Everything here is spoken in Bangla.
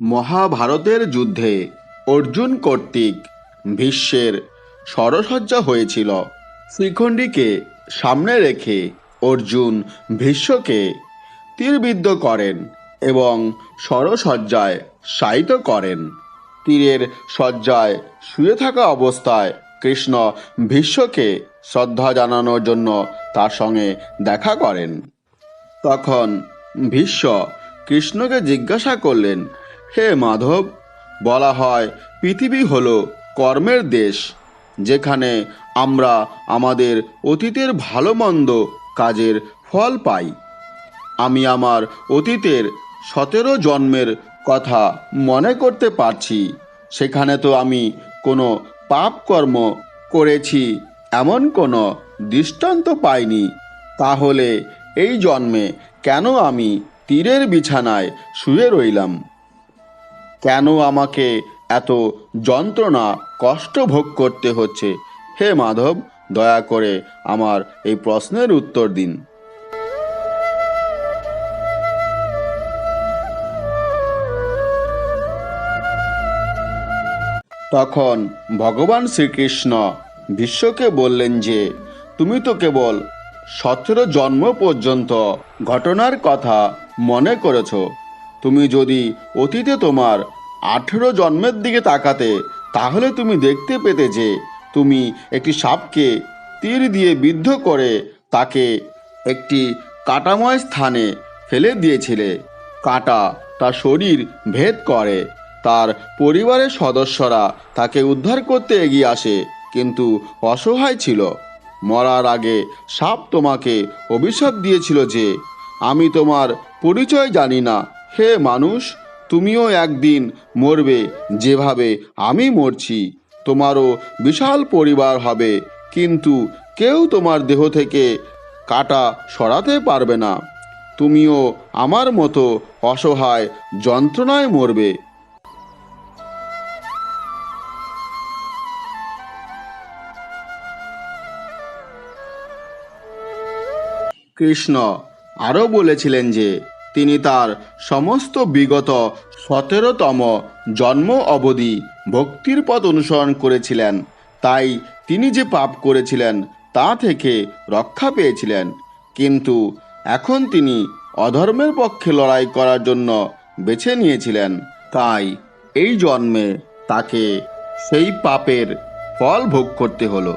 মহাভারতের যুদ্ধে অর্জুন কর্তৃক ভীষ্মের সরসজ্জা হয়েছিল। শ্রীখণ্ডীকে সামনে রেখে অর্জুন ভীষ্মকে তীরবিদ্ধ করেন এবং সরসজ্জায় শায়িত করেন। তীরের সজ্জায় শুয়ে থাকা অবস্থায় কৃষ্ণ ভীষ্মকে শ্রদ্ধা জানানোর জন্য তার সঙ্গে দেখা করেন। তখন ভীষ্ম কৃষ্ণকে জিজ্ঞাসা করলেন হে মাধব, বলা হয় পৃথিবী হলো কর্মের দেশ, যেখানে আমরা আমাদের অতীতের ভালো মন্দ কাজের ফল পাই। আমি আমার অতীতের সতেরো জন্মের কথা মনে করতে পারছি, সেখানে তো আমি কোনো পাপ কর্ম করেছি, এমন কোনো দৃষ্টান্ত পাইনি। তাহলে এই জন্মে কেন আমি তীরের বিছানায় শুয়ে রইলাম? কেন আমাকে এত যন্ত্রণা, কষ্ট ভোগ করতে হচ্ছে? হে মাধব, দয়া করে আমার এই প্রশ্নের উত্তর দিন। তখন ভগবান শ্রীকৃষ্ণ বিশ্বকে বললেন যে, তুমি তো কেবল সতেরো জন্ম পর্যন্ত ঘটনার কথা মনে করেছ। তুমি যদি অতীতে তোমার আঠেরো জন্মের দিকে তাকাতে, তাহলে তুমি দেখতে পেতে যে তুমি একটি সাপকে তীর দিয়ে বিদ্ধ করে তাকে একটি কাটাময় স্থানে ফেলে দিয়েছিলে। কাটা তার শরীর ভেদ করে। তার পরিবারের সদস্যরা তাকে উদ্ধার করতে এগিয়ে আসে, কিন্তু অসহায় ছিল। মরার আগে সাপ তোমাকে অভিশাপ দিয়েছিল যে, আমি তোমার পরিচয় জানি না হে মানুষ, তুমিও একদিন মরবে, যেভাবে আমি মরছি। তোমারও বিশাল পরিবার হবে, কিন্তু কেউ তোমার দেহ থেকে কাটা সরাতে পারবে না। তুমিও আমার মতো অসহায় যন্ত্রণায় মরবে। কৃষ্ণ আরও বলেছিলেন যে তিনি তার সমস্ত বিগত সতেরোতম জন্ম অবধি ভক্তির পথ অনুসরণ করেছিলেন। তাই তিনি যে পাপ করেছিলেন, তা থেকে রক্ষা পেয়েছিলেন। কিন্তু এখন তিনি অধর্মের পক্ষে লড়াই করার জন্য বেছে নিয়েছিলেন। তাই এই জন্মে তাকে সেই পাপের ফল ভোগ করতে হলো।